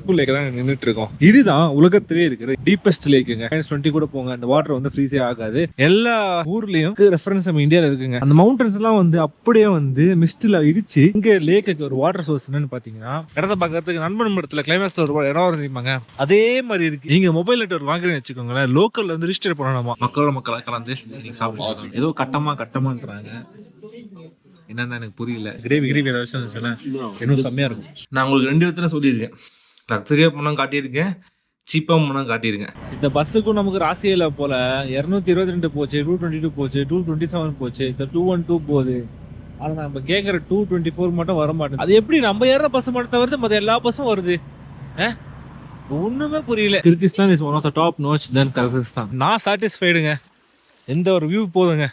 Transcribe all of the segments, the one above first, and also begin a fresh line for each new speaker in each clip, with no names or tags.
School lakh தான் நின்றுட்டு இருக்கோம் இதுதான் உலகத்திலே இருக்கிற டீப்பஸ்ட் லேக்குங்க மைனஸ் டுவெண்ட்டி கூட போங்க அந்த வாட்டர் வந்து ஃப்ரீஸே ஆகாது. எல்லா ஊர்லயும் ரெஃபரன்ஸ் நம்ம இந்தியாவில் இருக்குங்க. அந்த மவுண்டன்ஸ் எல்லாம் வந்து அப்படியே வந்து மிஸ்டில் இடிச்சு இங்க லேக்குக்கு ஒரு வாட்டர் சோர்ஸ் என்னன்னு பாத்தீங்கன்னா இடத்த பாக்கிறதுக்கு நண்பன் இடத்துல கிளைமேக்ஸ்ல ஒரு இடம் இருப்பாங்க தெரியுமாங்க? அதே மாதிரி இருக்கு. நீங்க மொபைல் நெட்ஒர்க் வாங்குறேன்னு வச்சுக்கோங்களேன் லோக்கல்ல வந்து ரிஜிஸ்டர் பண்ணணுமா மக்களோட மக்களா கலந்து நீங்க சாப்பிடலாம். ஏதோ கட்டமா கட்டமான்றாங்க. என்னன்னு எனக்கு புரியல. கிரேவி கிரேவி ஏதாவது இன்னும் செம்மையா இருக்கும். நான் உங்களுக்கு ரெண்டு விதத்துல சொல்லியிருக்கேன். லக்ஸரியா போனால் காட்டியிருக்கேன். சீப்பாக போனால் காட்டியிருக்கேன். இந்த பஸ்ஸுக்கும் நமக்கு ராசியில் போல இரநூத்தி இருபத்தி ரெண்டு போச்சு டூ டுவெண்ட்டி டூ போச்சு டூ டுவெண்ட்டி செவன் போச்சு இந்த டூ ஒன் டூ போகுது. ஆனால் நம்ம கேட்குற டூ டுவெண்ட்டி ஃபோர் மட்டும் வர மாட்டேங்குது. அது எப்படி நம்ம ஏற பஸ் மட்டும் தவிர்த்து மற்ற எல்லா பஸ்ஸும் வருது. ஒண்ணுமே புரியல. Kyrgyzstan is one of the top notch then Kyrgyzstan நான் சாட்டிஸ்ஃபைடுங்க எந்த ஒரு வியூ போதுங்க.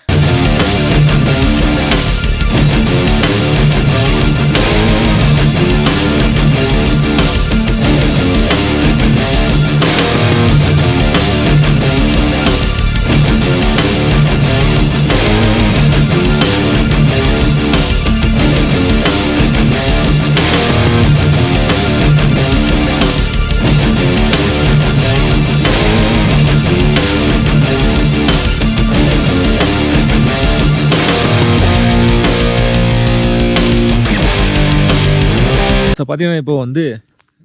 பார்த்தீங்கன்னா இப்போ வந்து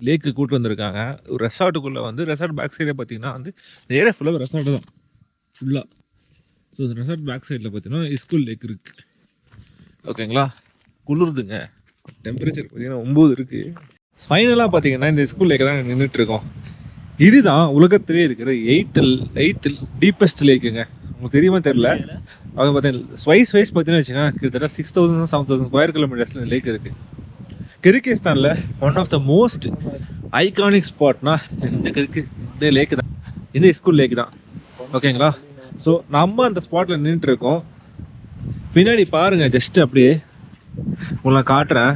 லேக்கு கூட்டு வந்திருக்காங்க. ஒரு ரெசார்ட்டுக்குள்ளே வந்து ரெசார்ட் பேக் சைடே பார்த்தீங்கன்னா வந்து இந்த ஏரியா ஃபுல்லாக ரெசார்ட்டு தான். ஃபுல்லாக ஸோ இந்த ரெசார்ட் பேக் சைடில் பார்த்தீங்கன்னா ஸ்கூல் லேக் இருக்குது ஓகேங்களா குளிருதுங்க. டெம்பரேச்சர் பார்த்தீங்கன்னா ஒம்பது இருக்குது ஃபைனலாக பார்த்தீங்கன்னா இந்த ஸ்கூல் லேக் தான் நின்றுட்டுருக்கோம் இதுதான் உலகத்திலே இருக்கிற எயித்தில் எயித்தில் டீப்பஸ்ட் லேக்குங்க உங்களுக்கு தெரியுமா தெரில அவங்க பார்த்தீங்கன்னா ஸ்வைஸ் வைஸ் பார்த்தீங்கன்னா வச்சுக்கோங்க கிட்டத்தட்ட six thousand seven thousand square கிலோமீட்டர்ஸில் இந்த லேக் இருக்குது கிர்கிஸ்தானில் one of the most iconic ஸ்பாட்னா இந்த கிருக்கு இந்த லேக் தான். இந்த ஸ்கூல் லேக் தான். ஓகேங்களா ஸோ நம்ம அந்த ஸ்பாட்டில் நின்றுட்டு இருக்கோம் பின்னாடி பாருங்கள் ஜஸ்ட் அப்படியே. உங்களை நான் காட்டுறேன்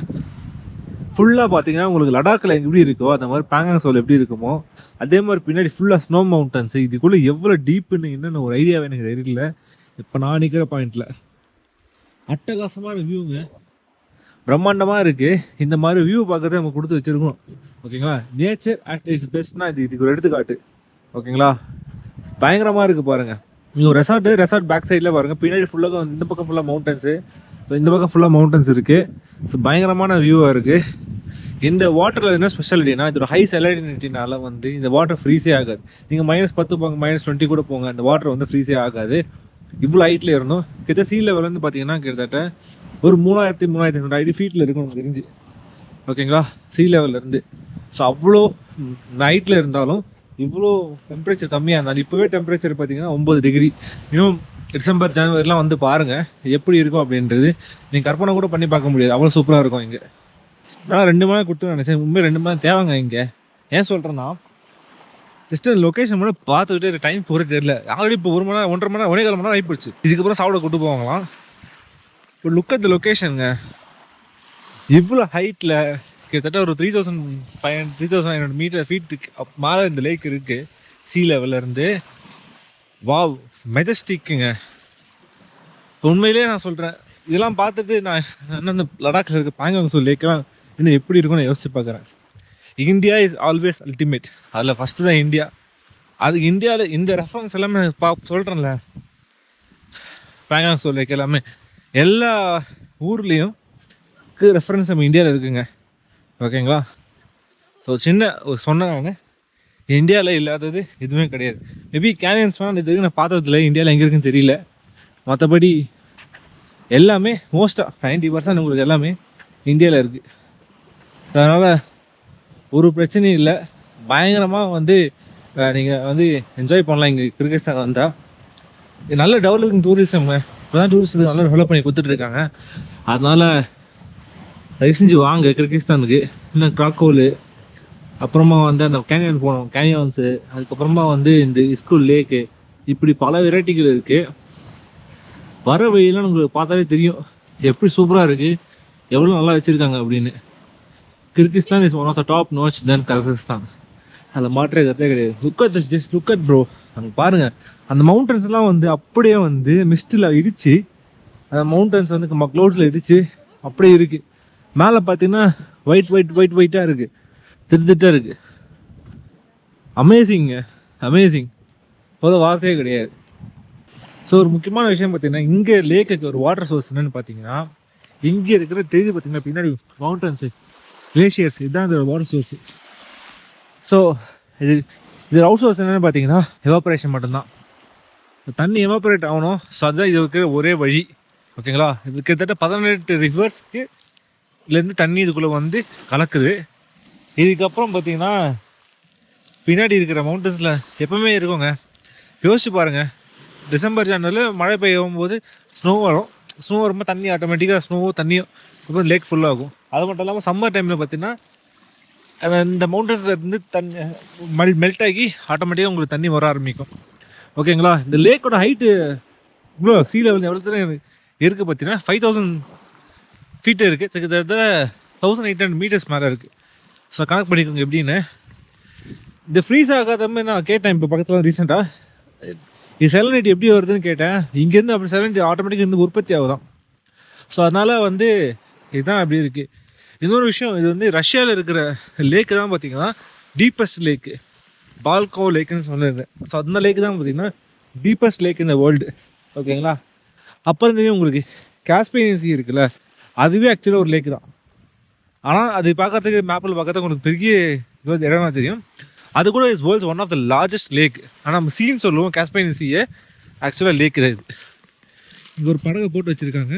ஃபுல்லாக பார்த்தீங்கன்னா உங்களுக்கு லடாக்கில் எப்படி இருக்கோ அந்த மாதிரி பேங்காங் சோல் எப்படி இருக்குமோ அதே மாதிரி பின்னாடி ஃபுல்லாக ஸ்னோ மவுண்டன்ஸ் இதுக்குள்ளே எவ்வளோ டீப்புன்னு என்னென்ன ஒரு ஐடியாவே எனக்கு தெரியல. இப்போ நான் நிற்கிற பாயிண்டில் அட்டகாசமான வியூங்க பிரம்மாண்டமாக இருக்குது இந்த மாதிரி வியூ பார்க்கறது நம்ம கொடுத்து வச்சுருக்கோம் ஓகேங்களா நேச்சர் அட் இஸ் பெஸ்ட்னா இது இதுக்கு ஒரு எடுத்துக்காட்டு. ஓகேங்களா பயங்கரமாக இருக்குது பாருங்கள் இங்கே ஒரு ரெசார்ட்டு ரெசார்ட் பேக் சைடில் பாருங்கள் பின்னாடி ஃபுல்லாக இந்த பக்கம் ஃபுல்லாக மவுண்டன்ஸு ஸோ இந்த பக்கம் ஃபுல்லாக மவுண்டன்ஸ் இருக்குது ஸோ பயங்கரமான வியூவாக இருக்குது இந்த வாட்டரில் என்ன ஸ்பெஷாலிட்டினா இதோட ஹை செலடினிட்டினால வந்து இந்த வாட்டர் ஃப்ரீஸே ஆகாது. நீங்கள் மைனஸ் பத்து போங்க மைனஸ் டுவெண்ட்டி கூட போங்க அந்த வாட்டர் வந்து ஃப்ரீஸே ஆகாது. இவ்வளோ ஹைட்டில் இருந்தோம் கிட்ட சீ லெவல் வந்து பார்த்தீங்கன்னா கிட்டத்தட்ட ஒரு மூணாயிரத்தி மூணாயிரத்தி ஐநூறு. ஐடி ஃபீட்டில் இருக்கும் எனக்கு தெரிஞ்சு. ஓகேங்களா சீ லெவல்லேருந்து ஸோ அவ்வளோ நைட்டில் இருந்தாலும் இவ்வளோ டெம்பரேச்சர் கம்மியாக இருந்தாலும் இப்போவே டெம்பரேச்சர் பார்த்தீங்கன்னா ஒம்பது டிகிரி இன்னும் டிசம்பர் ஜனவரிலாம் வந்து பாருங்கள் எப்படி இருக்கும் அப்படின்றது. நீங்கள் கற்பனை கூட பண்ணி பார்க்க முடியாது. அவ்வளோ சூப்பராக இருக்கும் இங்கே. நான் ரெண்டு மணி நேரம் கொடுத்து நினச்சேன். உண்மையாக ரெண்டு மணி தேவைங்க இங்கே. ஏன் சொல்கிறேன்னா ஜஸ்ட் அந்த லொக்கேஷன் மட்டும் பார்த்துக்கிட்டே டைம் போகிறது தெரியல. ஆல்ரெடி இப்போ ஒரு மணி நேரம் ஒன்றரை மணி நேரம் ஒரே கால் மணி நேரம் ஆகி போச்சு இதுக்கப்புறம் சாப்பிட கூட்டு போவாங்களாம். இப்போ லுக் அட் லொக்கேஷனுங்க இவ்வளோ ஹைட்டில் கிட்டத்தட்ட ஒரு three thousand five hundred three thousand hundred metre ஃபீட்டுக்கு up மேலே இந்த லேக் இருக்குது சீ இருந்து. வாவ் மெஜஸ்டிக்குங்க உண்மையிலேயே நான் சொல்கிறேன் இதெல்லாம் பார்த்துட்டு நான் என்ன இந்த லடாக்கில் இருக்க பாங்காங் சொல் லேக்கெல்லாம் இன்னும் எப்படி இருக்கும்னு யோசிச்சு பார்க்குறேன். இந்தியா இஸ் ஆல்வேஸ் அல்டிமேட் அதில் ஃபஸ்ட்டு தான் இந்தியா அது இந்தியாவில் இந்த ரெஃபரன்ஸ் எல்லாமே பா சொல்கிறேன்ல பேங்காங் சொல் லேக் எல்லாமே. எல்லா ஊர்லேயும் ரெஃபரன்ஸ் நம்ம இந்தியாவில் இருக்குங்க. ஓகேங்களா ஸோ சின்ன சொன்னேன் நான் இந்தியாவில் இல்லாதது எதுவுமே கிடையாது. மேபி கேனியன்ஸ் வேணால் இது வரைக்கும் நான் பார்த்ததில்ல இந்தியாவில் எங்கே இருக்குன்னு தெரியல. மற்றபடி எல்லாமே மோஸ்ட்டாக நைன்டி பர்சன்ட் உங்களுக்கு எல்லாமே இந்தியாவில் இருக்குது அதனால் ஒரு பிரச்சனையும் இல்லை. பயங்கரமாக வந்து நீங்கள் வந்து என்ஜாய் பண்ணலாம். இங்கே கிர்கிஸ்தான் வந்தால் நல்ல டெவலப்பிங் டூரிசம்ங்க இப்போ தான் டூரிசத்துக்கு நல்லா டெவலப் பண்ணி கொடுத்துட்ருக்காங்க அதனால் தயவு செஞ்சு வாங்க கிர்கிஸ்தானுக்கு இல்லை கிராக்கோலு. அப்புறமா வந்து அந்த கேனியன் போனோம் கேனியான்ஸு அதுக்கப்புறமா வந்து இந்த இஸ்கூல் லேக்கு இப்படி பல வெரைட்டிகள் இருக்குது வர வழியெல்லாம் உங்களுக்கு பார்த்தாலே தெரியும். எப்படி சூப்பராக இருக்குது எவ்வளோ நல்லா வச்சுருக்காங்க அப்படின்னு. Kyrgyzstan is one of the top notch then Kyrgyzstan அதில் மாற்றே கருத்தே கிடையாது. Look at just look at bro அங்கே பாருங்கள் அந்த மவுண்டன்ஸ்லாம் வந்து அப்படியே வந்து மிஸ்டில் இடித்து அந்த மவுண்டன்ஸ் வந்து க்ளவுட்ஸில் இடித்து அப்படியே இருக்குது மேலே பார்த்தீங்கன்னா ஒயிட் ஒயிட் ஒயிட் ஒயிட்டாக இருக்குது திருத்திட்டாக இருக்கு. அமேசிங்க அமேசிங் போத வார்த்தையே கிடையாது. ஸோ ஒரு முக்கியமான விஷயம் பார்த்தீங்கன்னா இங்கே லேக்குக்கு ஒரு வாட்டர் சோர்ஸ் என்னென்னு பார்த்தீங்கன்னா இங்கே இருக்கிற தெரியுது பார்த்தீங்கன்னா பின்னாடி மவுண்டன்ஸு கிளேஷியர்ஸ் இதுதான் இந்த வாட்டர் சோர்ஸு ஸோ இது இது அவுட் சோர்ஸ் என்னென்னு பார்த்தீங்கன்னா எவாப்ரேஷன் மட்டும்தான். இந்த தண்ணி எவாப்ரேட் ஆகணும். ஸோ அதுதான் இதுக்கு ஒரே வழி. ஓகேங்களா? இது கிட்டத்தட்ட பதினெட்டு ரிவர்ஸ்க்கு இதுலேருந்து தண்ணி இதுக்குள்ளே வந்து கலக்குது. இதுக்கப்புறம் பார்த்தீங்கன்னா பின்னாடி இருக்கிற மவுண்டன்ஸில் எப்போவுமே இருக்குங்க. யோசிச்சு பாருங்கள் டிசம்பர் ஜனவரியில் மழை பெய்யும் போது ஸ்னோ வரும். ஸ்னோ வரும்போது தண்ணி ஆட்டோமேட்டிக்காக ஸ்னோவோ தண்ணியும் அப்புறம் லேக் ஃபுல்லாகும் அது மட்டும் இல்லாமல் சம்மர் டைமில் பார்த்தீங்கன்னா இந்த மவுண்டன்ஸ்லேருந்து தண்ணி மெல் மெல்ட் ஆகி ஆட்டோமேட்டிக்காக உங்களுக்கு தண்ணி வர ஆரம்பிக்கும். ஓகேங்களா இந்த லேக்கோட ஹைட்டு இவ்வளோ சீ லெவல் எவ்வளோ தூரம் இருக்குது பார்த்தீங்கன்னா ஃபைவ் தௌசண்ட் ஃபீட்டு இருக்குது கிட்டத்தட்ட தௌசண்ட் எயிட் ஹண்ட்ரட் மீட்டர்ஸ் மேலே இருக்குது ஸோ கணக்கு பண்ணிக்கோங்க எப்படின்னு. இந்த ஃப்ரீஸ் ஆகாத மாதிரி நான் கேட்டேன் இப்போ பக்கத்தில் ரீசெண்டாக இது செலனிட்டி எப்படி வருதுன்னு கேட்டேன். இங்கேருந்து அப்படி செலனிட்டி ஆட்டோமேட்டிக்காக இருந்து உற்பத்தி ஆகுதான் ஸோ அதனால் வந்து இதுதான் அப்படி இருக்குது இன்னொரு விஷயம் இது வந்து ரஷ்யாவில் இருக்கிற லேக்கு தான் பார்த்தீங்கன்னா டீப்பஸ்ட் லேக்கு பால்கோ லேக்குன்னு சொல்லியிருந்தேன் ஸோ அந்த லேக்கு தான் பார்த்தீங்கன்னா டீப்பஸ்ட் லேக் இந்த வேர்ல்டு ஓகேங்களா அப்புறம் தெரியும் உங்களுக்கு காஸ்பியன்சி இருக்குல்ல அதுவே ஆக்சுவலாக ஒரு லேக்கு தான். ஆனால் அது பார்க்கறதுக்கு மேப்பில் பார்க்கறதுக்கு உங்களுக்கு பெரிய இது இடமா தெரியும். அது கூட is world's one of the largest lake ஆனால் நம்ம சீன் சொல்லுவோம் காஸ்பியன்சியே ஆக்சுவலாக லேக் இது. இங்கே ஒரு படகை போட்டு வச்சுருக்காங்க.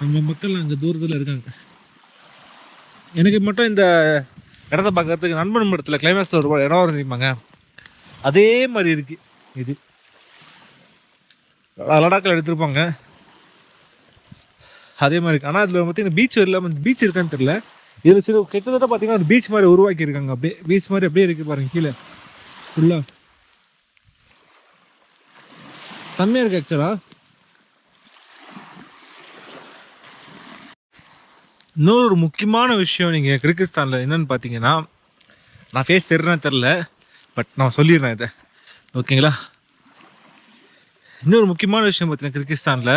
நம்ம மக்கள் அங்கே தூரத்தில் இருக்காங்க. எனக்கு மட்டும் இந்த இடத்த பார்க்கறதுக்கு நண்பன் இடத்துல கிளைமேக்ஸில் ஒரு இடம் வரும் அதே மாதிரி இருக்குது இது. லடாக்கில் எடுத்திருப்பாங்க. அதே மாதிரி இருக்குது ஆனால் அதில் பார்த்தீங்கன்னா பீச் இல்லாமல் பீச் இருக்கான்னு தெரில இதில் சில கிட்டத்தட்ட பார்த்தீங்கன்னா அது பீச் மாதிரி உருவாக்கியிருக்காங்க. அப்படியே பீச் மாதிரி அப்படியே இருக்குது பாருங்கள் கீழே. ஃபுல்லாக செம்மையாக இருக்குது ஆக்சுவலாக இன்னொரு ஒரு முக்கியமான விஷயம் நீங்கள் கிர்கிஸ்தானில் என்னென்னு பார்த்தீங்கன்னா நான் ஃபேஸ் தெரிறேன்னு தெரில பட் நான் சொல்லிடுறேன் இதை. ஓகேங்களா இன்னொரு முக்கியமான விஷயம் பார்த்தீங்கன்னா கிர்கிஸ்தானில்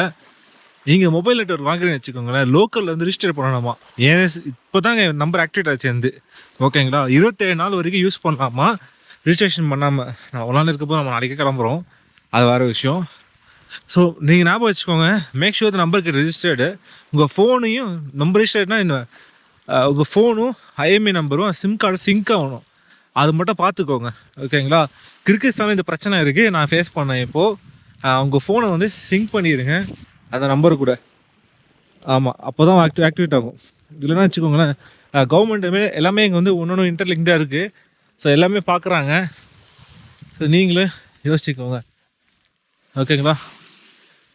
நீங்கள் மொபைல் நெட்ஒர்க் வாங்குறீங்கன்னு வச்சுக்கோங்களேன் லோக்கலில் வந்து ரிஜிஸ்டர் பண்ணணுமா? ஏன் இப்போ தாங்க நம்பர் ஆக்டிவேட் ஆச்சு வந்து. ஓகேங்களா இருபத்தேழு நாள் வரைக்கும் யூஸ் பண்ணலாமா? ரிஜிஸ்ட்ரேஷன் பண்ணாமல் நான் ஒரு நாள் இருக்கப்போ நம்ம நாளைக்கே கிளம்புறோம். அது வேறு விஷயம். ஸோ நீங்கள் ஞாபகம் வச்சுக்கோங்க. மேக் ஷூர் நம்பருக்கு ரிஜிஸ்டர்டு உங்கள் ஃபோனையும் நம்பர் ரிஜிஸ்டர்ட்னா என்ன? உங்கள் ஃபோனும் ஐஎம்ஐ நம்பரும் சிம் கார்டு சிங்க் ஆகணும். அது மட்டும் பார்த்துக்கோங்க. ஓகேங்களா? கிர்கிஸ்தானில் இந்த பிரச்சனை இருக்குது நான் ஃபேஸ் பண்ணேன் இப்போது உங்கள் ஃபோனை வந்து சிங்க் பண்ணிடுங்க அந்த நம்பர் கூட. ஆமாம் அப்போ தான் ஆக்டி ஆக்டிவேட் ஆகும். இல்லைன்னா வச்சுக்கோங்களேன். கவர்மெண்ட்டுமே எல்லாமே இங்கே வந்து ஒன்று ஒன்று இன்டர்லிங்காக இருக்குது ஸோ எல்லாமே பார்க்குறாங்க. ஸோ நீங்களும் யோசிச்சுக்கோங்க. ஓகேங்களா?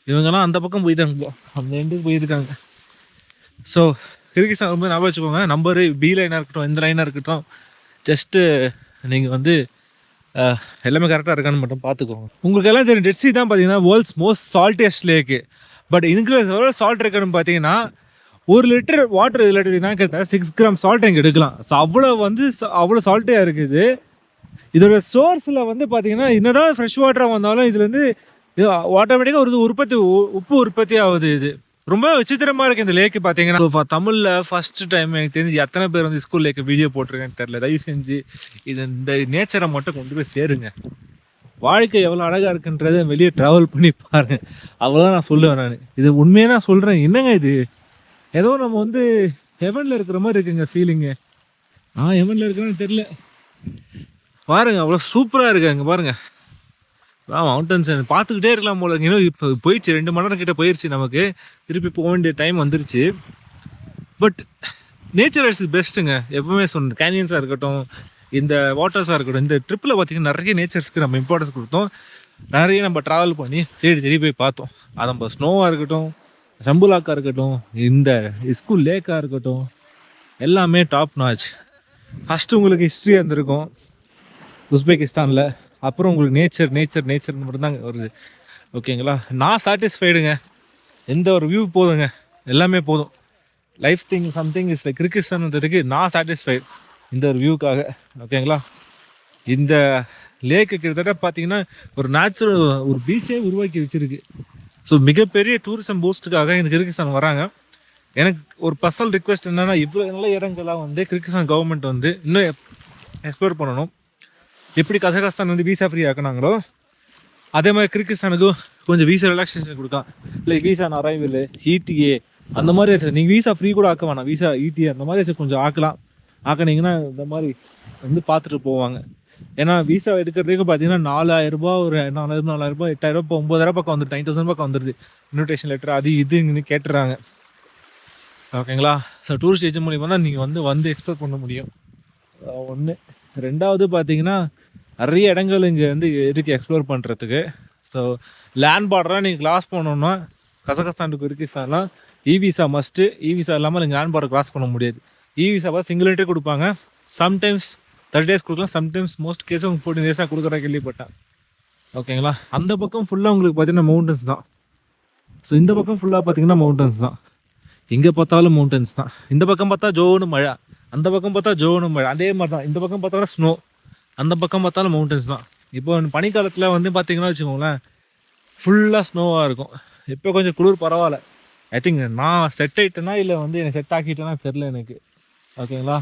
இவங்கெல்லாம் அந்த பக்கம் போயிட்டாங்க. இப்போ அந்த எண்டுக்கு போயிருக்காங்க ஸோ கிர்கிஸ்தான் ரொம்ப ஞாபகம் வச்சுக்கோங்க. நம்பரு பி லைனாக இருக்கட்டும் எந்த லைனாக இருக்கட்டும் ஜஸ்ட்டு நீங்கள் வந்து எல்லாமே கரெக்டாக இருக்கான்னு மட்டும் பார்த்துக்கோங்க. உங்களுக்கு எல்லாம் தெரியும் டெட் தான் பார்த்தீங்கன்னா world's most saltiest lake but இதுக்கு எவ்வளோ சால்ட் இருக்குன்னு பார்த்தீங்கன்னா ஒரு லிட்டர் வாட்டர் இதில் எடுத்தீங்கன்னா கேட்டால் சிக்ஸ் கிராம் சால்ட் இங்கே எடுக்கலாம். ஸோ அவ்வளோ வந்து ச- அவ்வளோ சால்ட்டாக இருக்குது. இதோட சோர்ஸில் வந்து பார்த்தீங்கன்னா என்னதான் ஃப்ரெஷ் வாட்டராக வந்தாலும் இதுலேருந்து இது ஆட்டோமேட்டிக்காக ஒரு இது உற்பத்தி உ- உப்பு உற்பத்தி ஆகுது இது. ரொம்ப விசித்திரமாக இருக்குது இந்த லேக்கு பார்த்தீங்கன்னா தமிழில் ஃபர்ஸ்ட் டைம் எனக்கு தெரிஞ்சு எத்தனை பேர் வந்து ஸ்கூல் லேக்கு வீடியோ போட்டிருக்கேன்னு தெரியல. தயவு செஞ்சு இது இந்த நேச்சரை மட்டும் கொண்டு போய் சேருங்க. வாழ்க்கை எவ்வளோ அழகாக இருக்குன்றதை வெளியே ட்ராவல் பண்ணி பாருங்கள் அவ்வளோதான் நான் சொல்லுவேன் நான். இது உண்மையாக நான் சொல்கிறேன் என்னங்க இது? ஏதோ நம்ம வந்து ஹெவனில் இருக்கிற மாதிரி இருக்குங்க ஃபீலிங்கு நான் ஹெவனில் இருக்கிறேன்னு தெரில பாருங்க அவ்வளோ சூப்பராக இருக்கு அங்கே பாருங்கள் மவுண்டன்ஸ் பார்த்துக்கிட்டே இருக்கலாம் போல. இன்னும் இப்போ போயிடுச்சு ரெண்டு மணி நேரம் கிட்ட போயிடுச்சு நமக்கு. திருப்பி போக வேண்டிய டைம் வந்துருச்சு. பட் நேச்சர் இஸ் பெஸ்ட்டுங்க எப்பவுமே சொன்ன கேனியன்ஸாக இருக்கட்டும் இந்த வாட்டர்ஸாக இருக்கட்டும் இந்த ட்ரிப்பில் பார்த்தீங்கன்னா நிறைய நேச்சர்ஸ்க்கு நம்ம இம்பார்ட்டன்ஸ் கொடுத்தோம். நிறைய நம்ம ட்ராவல் பண்ணி தேடி தேடி போய் பார்த்தோம். அது நம்ம ஸ்னோவாக இருக்கட்டும் சம்புலாக்காக இருக்கட்டும் இந்த ஸ்கூல் லேக்காக இருக்கட்டும் எல்லாமே டாப் நாச் ஃபஸ்ட்டு உங்களுக்கு ஹிஸ்ட்ரி இருந்திருக்கும் உஸ்பெகிஸ்தானில் அப்புறம் உங்களுக்கு நேச்சர் நேச்சர் நேச்சர்னு மட்டும்தாங்க வருது. ஓகேங்களா நான் சாட்டிஸ்ஃபைடுங்க எந்த ஒரு வியூ போதுங்க. எல்லாமே போதும். Life thing something is like Kyrgyzstan நான் சாட்டிஸ்ஃபைடு இந்த ஒரு வியூக்காக ஓகேங்களா இந்த லேக்கு கிட்டத்தட்ட பார்த்தீங்கன்னா ஒரு நேச்சுரல் ஒரு பீச்சே உருவாக்கி வச்சுருக்கு. ஸோ மிகப்பெரிய டூரிசம் பூஸ்ட்டுக்காக இந்த கிர்கிஸ்தான் வராங்க. எனக்கு ஒரு பர்சனல் ரிக்வெஸ்ட் என்னென்னா இவ்வளோ நல்ல இடங்கள்லாம் வந்து கிர்கிஸ்தான் கவர்மெண்ட் வந்து இன்னும் எக்ஸ்ப்ளோர் பண்ணணும். எப்படி கசகஸ்தான் வந்து வீசா ஃப்ரீ ஆக்குனாங்களோ அதே மாதிரி கிர்கிஸ்தானுக்கும் கொஞ்சம் வீசா ரிலாக்ஸேஷன் கொடுக்கலாம் இல்லை வீசா அரைவல் ஈடிஏ அந்த மாதிரி நீங்கள் வீசா ஃப்ரீ கூட ஆக்க வேணாம். வீசா ஈடிஏ அந்த மாதிரி கொஞ்சம் ஆக்கலாம். ஆக்கினீங்கன்னா இந்த மாதிரி வந்து பார்த்துட்டு போவாங்க. ஏன்னா வீசா எடுக்கிறதுக்கு பார்த்தீங்கன்னா நாலாயிரம் ஒரு நாலாயிரம் நாலாயிரரூபா ரூபாய் இப்போ ஒம்பதாயிரம் பக்கம் வந்துருது நைன் தௌசண்ட் பக்கம் வந்துருது. இன்விடேஷன் லெட்டர் அது இதுன்னு கேட்டுறாங்க. ஓகேங்களா? ஸோ டூரிஸ்ட் ஏஜென்ட் மூலியமாக தான் நீங்கள் வந்து வந்து எக்ஸ்ப்ளோர் பண்ண முடியும். ஒன்று ரெண்டாவது பார்த்தீங்கன்னா நிறைய இடங்கள் இங்கே வந்து இருக்குது எக்ஸ்ப்ளோர் பண்ணுறதுக்கு ஸோ லேண்ட் பார்டராக நீங்கள் கிராஸ் பண்ணணுன்னா Kazakhstan கிர்கிஸ்தான்லாம் e visa e must e visa e இல்லாமல் நீங்கள் லேண்ட் பார்டர் கிராஸ் பண்ண முடியாது. இ சிங்கிள் என்ட்ரி கொடுப்பாங்க. சம்டைம்ஸ் தேர்ட்டி டேஸ் கொடுக்கலாம். சம்டைம்ஸ் மோஸ்ட் கேஸ் உங்களுக்கு ஃபோர்டீன் டேஸாக கொடுக்குறா கேள்விப்பட்டேன். ஓகேங்களா அந்த பக்கம் ஃபுல்லாக உங்களுக்கு பார்த்தீங்கன்னா மவுண்டன்ஸ் தான். ஸோ இந்த பக்கம் ஃபுல்லாக பார்த்தீங்கன்னா மவுண்டன்ஸ் தான். எங்கே பார்த்தாலும் மவுண்டன்ஸ் தான். இந்த பக்கம் பார்த்தா ஜோனு மழை. அந்த பக்கம் பார்த்தா ஜோனு மழை. அதே மாதிரி தான். இந்த பக்கம் பார்த்தா ஸ்னோ அந்த பக்கம் பார்த்தாலும் மவுண்டன்ஸ் தான். இப்போ பனிக்காலத்தில் வந்து பார்த்தீங்கன்னா வச்சுக்கோங்களேன் ஃபுல்லாக ஸ்னோவாக இருக்கும். இப்போ கொஞ்சம் குளிர் பரவாயில்ல. ஐ திங்க் நான் செட் ஆகிட்டேனா இல்லை வந்து எனக்கு செட் ஆக்கிட்டேனா தெரில எனக்கு. ஓகேங்களா